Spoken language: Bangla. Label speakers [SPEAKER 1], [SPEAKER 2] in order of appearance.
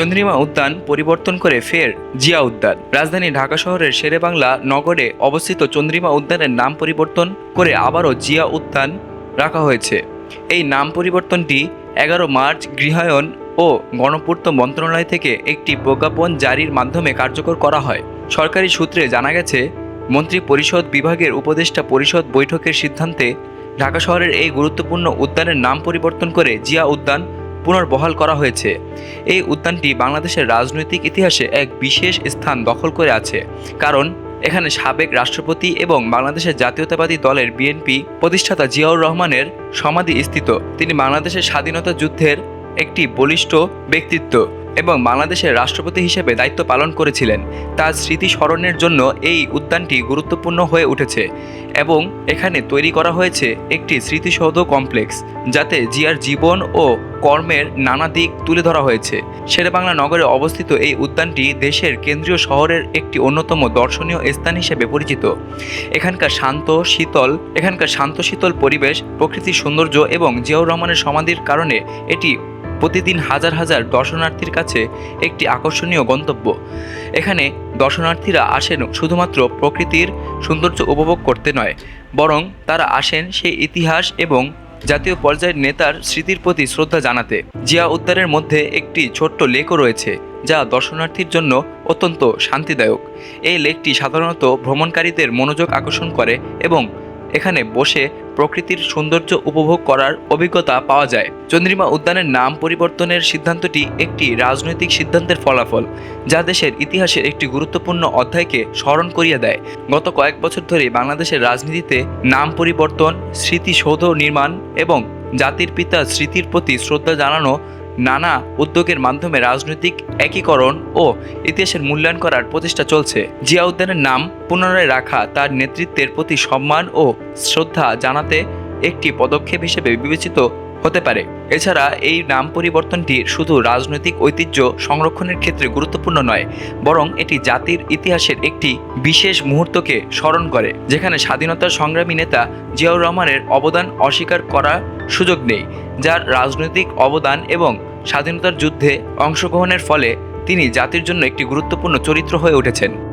[SPEAKER 1] চন্দ্রিমা উদ্যান পরিবর্তন করে ফের জিয়া উদ্যান। রাজধানী ঢাকা শহরের শেরেবাংলা নগরে অবস্থিত চন্দ্রিমা উদ্যানের নাম পরিবর্তন করে আবারও জিয়া উদ্যান রাখা হয়েছে। এই নাম পরিবর্তনটি এগারো মার্চ গৃহায়ন ও গণপূর্ত মন্ত্রণালয় থেকে একটি প্রজ্ঞাপন জারির মাধ্যমে কার্যকর করা হয়। সরকারি সূত্রে জানা গেছে মন্ত্রী পরিষদ বিভাগের উপদেষ্টা পরিষদ বৈঠকের সিদ্ধান্তে ঢাকা শহরের এই গুরুত্বপূর্ণ উদ্যানের নাম পরিবর্তন করে জিয়া উদ্যান পুনর্বহাল করা হয়েছে। এই উদ্যানটি বাংলাদেশের রাজনৈতিক ইতিহাসে এক বিশেষ স্থান দখল করে আছে। কারণ, এখানে সাবেক রাষ্ট্রপতি এবং বাংলাদেশের জাতীয়তাবাদী দলের বিএনপি প্রতিষ্ঠাতা জিয়াউর রহমানের সমাধি স্থিত। তিনি বাংলাদেশের স্বাধীনতা যুদ্ধের একটি বলিষ্ঠ ব্যক্তিত্ব। এবং বাংলাদেশের রাষ্ট্রপতি হিসেবে দায়িত্ব পালন করেছিলেন। তার স্মৃতি স্মরণের জন্য এই উদ্যানটি গুরুত্বপূর্ণ হয়ে উঠেছে এবং এখানে তৈরি করা হয়েছে একটি স্মৃতিসৌধ কমপ্লেক্স, যাতে জিয়ার জীবন ও কর্মের নানা দিক তুলে ধরা হয়েছে। শেরেবাংলা নগরে অবস্থিত এই উদ্যানটি দেশের কেন্দ্রীয় শহরের একটি অন্যতম দর্শনীয় স্থান হিসেবে পরিচিত। এখানকার শান্ত, শীতল, এখানকার শান্ত, শীতল পরিবেশ, প্রকৃতির সৌন্দর্য এবং জিয়াউর রহমানের সমাধির কারণে এটি প্রতিদিন হাজার হাজার দর্শনার্থীর কাছে একটি আকর্ষণীয় গন্তব্য। এখানে দর্শনার্থীরা আসেন শুধুমাত্র প্রকৃতির সৌন্দর্য উপভোগ করতে নয়, বরং তারা আসেন সেই ইতিহাস এবং জাতীয় পর্যায়ের নেতার স্মৃতির প্রতি শ্রদ্ধা জানাতে। জিয়া উদ্যানের মধ্যে একটি ছোট্ট লেকও রয়েছে, যা দর্শনার্থীর জন্য অত্যন্ত শান্তিদায়ক। এই লেকটি সাধারণত ভ্রমণকারীদের মনোযোগ আকর্ষণ করে এবং এখানে বসে প্রকৃতির সৌন্দর্য উপভোগ করার অভিজ্ঞতা পাওয়া যায়। চন্দ্রিমা উদ্যানের নাম পরিবর্তনের সিদ্ধান্তটি একটি রাজনৈতিক সিদ্ধান্তের ফলাফল, যা দেশের ইতিহাসের একটি গুরুত্বপূর্ণ অধ্যায়কে স্মরণ করিয়ে দেয়। গত কয়েক বছর ধরে বাংলাদেশের রাজনীতিতে নাম পরিবর্তন, স্মৃতিসৌধ নির্মাণ এবং জাতির পিতার স্মৃতির প্রতি শ্রদ্ধা জানানো নানা উদ্যোগের মাধ্যমে রাজনৈতিক একীকরণ ও ইতিহাসের মূল্যায়ন করার প্রচেষ্টা চলছে। জিয়া উদ্যানের নাম পুনরায় রাখা, তার নেতৃত্বের প্রতি সম্মান ও শ্রদ্ধা জানাতে একটি পদক্ষেপ হিসেবে বিবেচিত হতে পারে। এছাড়া এই নাম পরিবর্তনটি শুধু রাজনৈতিক ঐতিহ্য সংরক্ষণের ক্ষেত্রে গুরুত্বপূর্ণ নয়, বরং এটি জাতির ইতিহাসের একটি বিশেষ মুহূর্তকে স্মরণ করে, যেখানে স্বাধীনতা সংগ্রামী নেতা জিয়াউর রহমানের অবদান অস্বীকার করার সুযোগ নেই। যার রাজনৈতিক অবদান এবং স্বাধীনতার যুদ্ধে অংশগ্রহণের ফলে তিনি জাতির জন্য একটি গুরুত্বপূর্ণ চরিত্র হয়ে উঠেছেন।